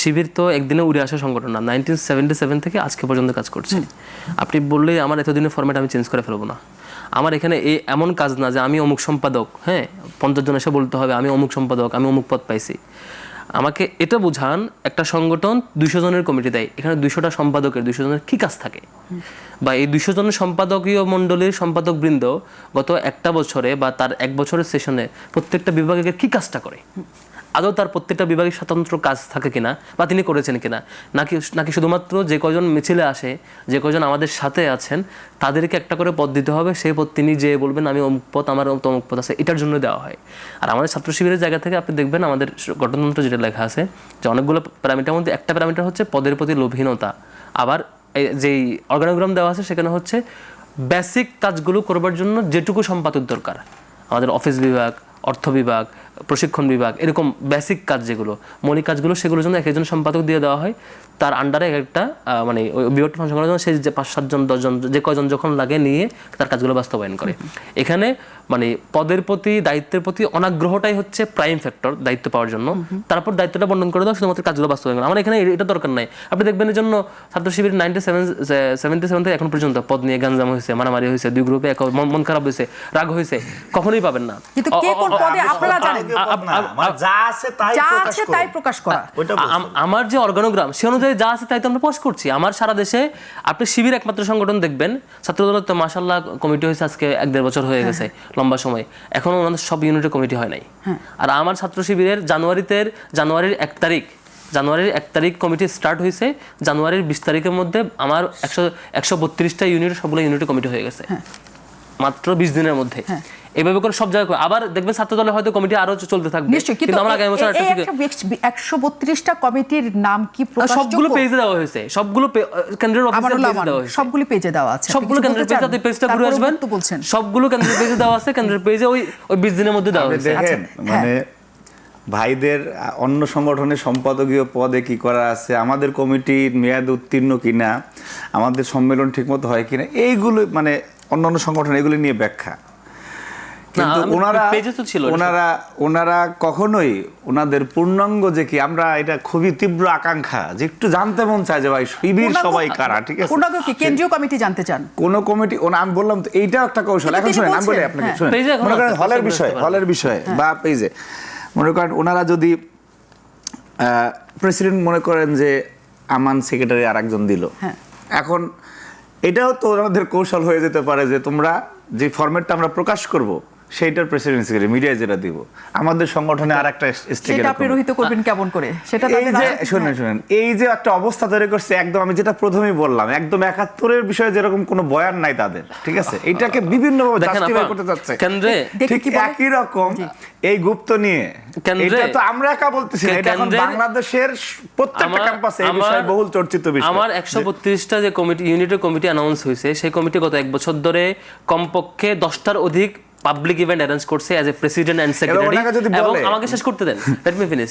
শিবির তো একদিনে উড়ে আসা সংগঠন না নাইনটিন সেভেন্টি সেভেন থেকে আজকে পর্যন্ত কাজ করছে। আপনি বললেই আমার এতদিনের ফরম্যাট আমি চেঞ্জ করে ফেলব না। আমার এখানে এই এমন কাজ না যে আমি অমুক সম্পাদক হ্যাঁ পঞ্চাশ জন এসে বলতে হবে আমি অমুক সম্পাদক আমি অমুক পদ পাইছি। আমাকে এটা বোঝান একটা সংগঠন দুইশো জনের কমিটি দেয় এখানে দুইশোটা সম্পাদকের দুইশো জনের কী কাজ থাকে? বা এই দুইশো জনের সম্পাদকীয় মণ্ডলীর সম্পাদক বৃন্দ গত একটা বছরে বা তার এক বছরের সেশনে প্রত্যেকটা বিভাগের কি কাজটা করে? আদৌ তার প্রত্যেকটা বিভাগের স্বতন্ত্র কাজ থাকে কিনা বা তিনি করেছেন কিনা? নাকি নাকি শুধুমাত্র যে কজন মিছিলে আসে, যে কজন আমাদের সাথে আছেন, তাদেরকে একটা করে পদ দিতে হবে? সেই পদ তিনি যে বলবেন, আমি অমুক পদ, আমার তমুক পদ আছে। এটার জন্য দেওয়া হয়। আর আমাদের ছাত্র শিবিরের জায়গা থেকে আপনি দেখবেন, আমাদের গঠনতন্ত্র যেটা লেখা আছে, যে অনেকগুলো প্যারামিটার মধ্যে একটা প্যারামিটার হচ্ছে পদের প্রতি লোভহীনতা। আবার যেই অর্গানোগ্রাম দেওয়া আছে, সেখানে হচ্ছে বেসিক কাজগুলো করবার জন্য যেটুকু সম্পাদক দরকার। আমাদের অফিস বিভাগ অর্থ বিভাগ প্রশিক্ষণ বিভাগ এরকম বেসিক কাজ যেগুলো মৌলিক কাজগুলো সেগুলোর জন্য এক একজন সম্পাদক দিয়ে দেওয়া হয়। তার আন্ডারে একটা মানে বিভাগটা ফাংশন করার জন্য সেই যে পাঁচ সাতজন দশজন যে কয়জন যখন লাগে নিয়ে তার কাজগুলো বাস্তবায়ন করে। এখানে মানে পদের প্রতি দায়িত্বের প্রতি অনাগ্রহটাই হচ্ছে প্রাইম ফ্যাক্টর দায়িত্ব পাওয়ার জন্য। তারপর দায়িত্বটা বন্টন করে দেওয়া শুধুমাত্র কাজগুলো বাস্তবায়ন করা। আমার এখানে এটা দরকার নাই। আপনি দেখবেন এর জন্য Chhatra Shibir ninety seven seventy seven থেকে এখন পর্যন্ত পদ নিয়ে গাঞ্জাম হয়েছে মারামারি হয়েছে দুই গ্রুপে এক মন খারাপ হয়েছে রাগ হয়েছে কখনোই পাবেন না। কোন পদে আপনারা জানেন? যা আছে তাই যা আছে তাই প্রকাশ করা। আম- আমার যে অর্গানোগ্রাম সে অনুযায়ী যা আছে তাই তো আমরা পোস্ট করছি। আমার সারা দেশে আপনি শিবির একমাত্র সংগঠন দেখবেন। ছাত্রদল তো মাসাল্লাহ কমিটি হয়েছে আজকে এক দেড় বছর হয়ে গেছে লম্বা সময়। এখনও ওনাদের সব ইউনিটের কমিটি হয় নাই। আর আমার ছাত্র শিবিরের জানুয়ারিতে জানুয়ারির এক তারিখ জানুয়ারির এক তারিখ কমিটি স্টার্ট হয়েছে। জানুয়ারির বিশ তারিখের মধ্যে আমার একশো একশো বত্রিশটা ইউনিট সবগুলো ইউনিটের কমিটি হয়ে গেছে। মাত্র বিশ দিনের মধ্যে। এভাবে করে সব জায়গায় করে। আবার দেখবেন ছাত্র দলে হয়তো কমিটি আরও চলতে থাকবে। নিশ্চয়ই কিন্তু আমরা আগামী বছর এই- একটা এই থেকে- একটা একশো বত্রিশটা কমিটির নাম কি সবগুলো পেজে দেওয়া হয়েছে। সবগুলো কেন্দ্রের পেজে দেওয়া হয়েছে। সবগুলি পেজে দেওয়া আছে। সবগুলো কেন্দ্রের পেজে? আপনি পেজটা ঘুরে আসবেন। কিন্তু বলছেন। সবগুলো কেন্দ্রের পেজে দেওয়া আছে। কেন্দ্রের পেজে ওই ওই বিশ দিনের মধ্যে দেওয়া হয়েছে। মানে ভাইদের অন্য সংগঠনের সম্পাদকীয় পদে কি করা আছে আমাদের কমিটির মেয়াদ উত্তীর্ণ কিনা আমাদের সম্মেলন ঠিকমতো হয় কিনা এইগুলো মানে অন্যান্য সংগঠন এগুলো নিয়ে ব্যাখ্যা। কিন্তু ওনারা পেজে তো ছিল ওনারা ওনারা কখনোই ওনাদের পূর্ণাঙ্গ যে কি আমরা এটা খুবই তীব্র আকাঙ্ক্ষা যে একটু জানতে মন চায় যে ভাই শিবির সবাই কারা ঠিক আছে? কি কেন্দ্রীয় কমিটি জানতে চান? কোন কমিটি ওনা আমি বললাম তো এইটাও একটা কৌশল। এখন শুনেন আমি বলি আপনাকে হ্যাঁ। শুনেন। মনে করেন হলের বিষয় হলের বিষয় বা পেজে মনে করেন ওনারা যদি প্রেসিডেন্ট মনে করেন যে আমান সেক্রেটারি আর একজন দিল। হ্যাঁ। এখন এটাও তো আমাদের কৌশল হয়ে যেতে পারে যে তোমরা যে ফরম্যাটটা আমরা প্রকাশ করব সেইটার প্রেসিডেন্ট সেক্রেটারি মিডিয়ায় যেটা দিব। আমাদের সংগঠনে আর একটা সেটা আপনি রহিত করবেন কেমন করে? সেটা এই যে শুনেন শুনেন এই যে একটা অবস্থা তৈরি করছে একদম আমি যেটা প্রথমেই বললাম একদম একাত্তরের বিষয়ে যেরকম কোনো বয়ান নাই তাদের ঠিক আছে? এটাকে বিভিন্ন দেখেন জাস্টিফাই করতে যাচ্ছে কেন্দ্রে ঠিক একই রকম এই গুপ্ত নিয়ে। কেন্দ্রে- এটা তো আমরা একা বলতেছি না, এটা এখন বাংলাদেশের প্রত্যেকটা ক্যাম্পাসে এই বিষয়ে বহুল চর্চিত বিষয়। আমার একশো বত্রিশটা যে কমিটি ইউনিটের কমিটি অ্যানাউন্স হয়েছে সেই কমিটি গত এক বছর ধরে কমপক্ষে দশটার অধিক পাবলিক ইভেন্ট অ্যারেঞ্জ করছে as a president and secretary এবং আমাকে শেষ করতে দেন। Let me finish